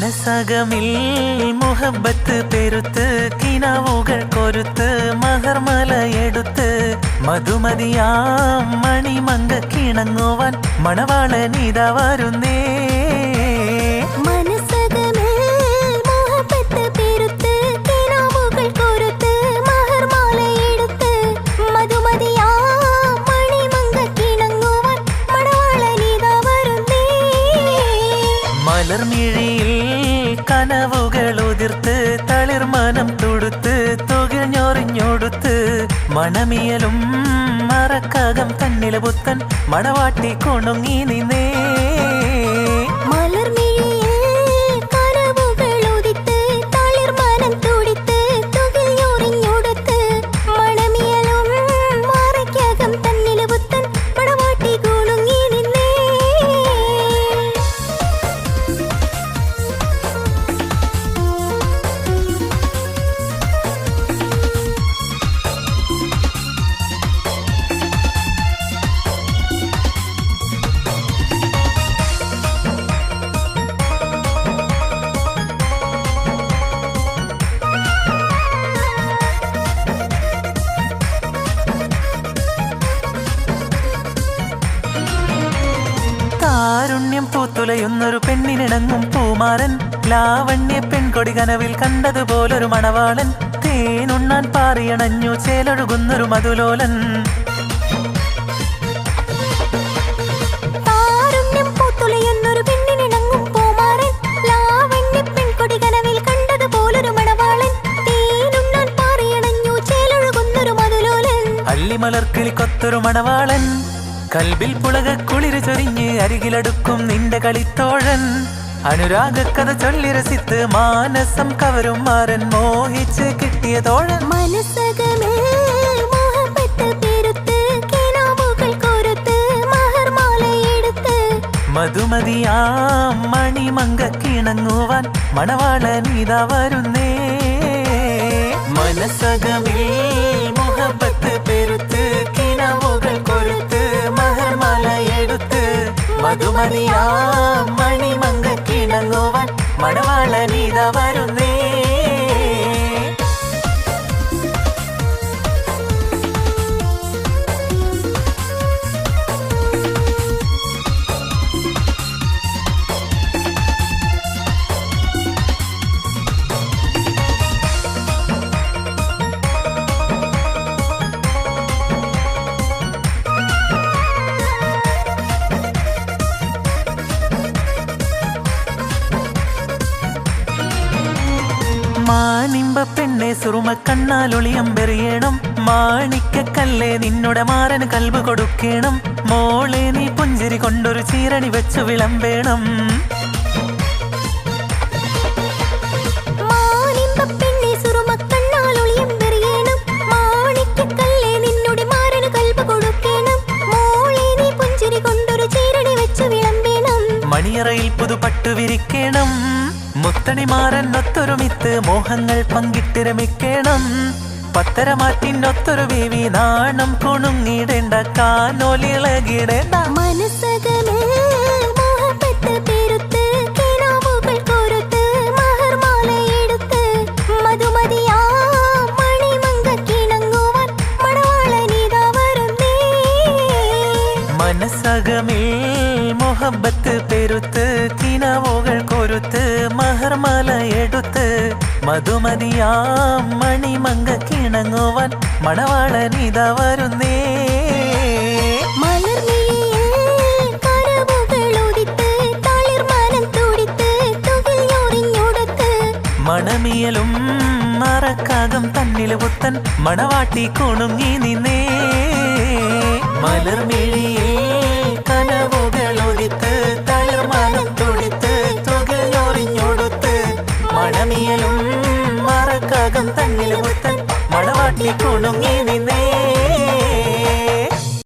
മനസകമിൽ മുഹബത്ത് പെരുത്ത് കിനാവുകൾ കൊരുത്ത് മഹർമലയെടുത്ത് മധുമതിയാം മണിമങ്ക കിണങ്ങുവാൻ മണവാളനിത വരുന്നേ. മനസ്സകമേ മോഹപ്പെട്ട് പെരുത്ത് കിനാവുകൾ കൊരുത്ത് മഹർമാലയെടുത്ത് മധുമതിയാ മണിമങ്ക കിണങ്ങുവാൻ മണവാളനിതാ വരുന്നേ. മലർമിഴിയിൽ കനവുകൾ ഉതിർത്ത് തളിർമനം തുടുത്ത് തുകിഞ്ഞൊറിഞ്ഞൊടുത്ത് മണമിയലും മറക്കകം തന്നിലെ പുത്തൻ മണവാട്ടി കൊണുങ്ങി നിന്നേ താരുണ്യം പൂത്തുലയുന്നൊരു പെണ്ണിനിണങ്ങും പൂമാരൻ ലാവണ്യ പെൺകൊടി കനവിൽ കണ്ടതുപോലൊരു മണവാളൻ. തേനുണ്ണാൻ പാറിയണഞ്ഞു ചേലൊഴുകുന്നൊരു മധുലോലൻ. കനവിൽ കണ്ടതുപോലൊരു മണവാളൻ. കൽബിൽ പുളക കുളിര് ചൊരിഞ്ഞ് അരികിലടുക്കും നിന്റെ കളിത്തോഴൻ. അനുരാഗക്കഥ ചൊല്ലി രസിത്ത് മാനസം കവരും മാരൻ മോഹിച്ച് കിട്ടിയ തോഴൻ. മനസ്സകമേ മധുമതിയാം മണിമങ്ക കിണങ്ങുവാൻ വരുന്നേ. മനസ്സകമിൽ മധുമതിയാം വെച്ചു വിളമ്പേണം. മാനിമ്പപ്പെണ്ണെ പെറിയണം. മാണിക്ക കല്ലേ നിന്നുടെ മാറൻ കൽവ് കൊടുക്കണം. മോളെ നീ പുഞ്ചിരി കൊണ്ടൊരു ചീരണി വെച്ചു വിളമ്പേണം. മണിയറയിൽ പുതുപട്ടു വിരിക്കണം. മുത്തണിമാരൻ ഒത്തൊരുമിത്ത് മോഹങ്ങൾ പങ്കിട്ട് രമിക്കണം പത്തരമാറ്റിനൊത്തൊരു വേവി നാണം കുണുങ്ങിടേണ്ട കാനോലിളകിടേണ്ട. മനസ്സകമേ മൊഹബത്ത് പെരുത്ത് മധുമതിയാം മണിമങ്ക കിണങ്ങുവാൻ മണവാളനിത വരുന്നേ. മണമിയലും മറക്കാകം തന്നിൽ പുത്തൻ മണവാട്ടി കുണുങ്ങി നിന്നേ. മലർമിഴിയിൽ തന്നിൽ മുത്തൻ മണവാട്ടി കുണുങ്ങി നിന്നേ.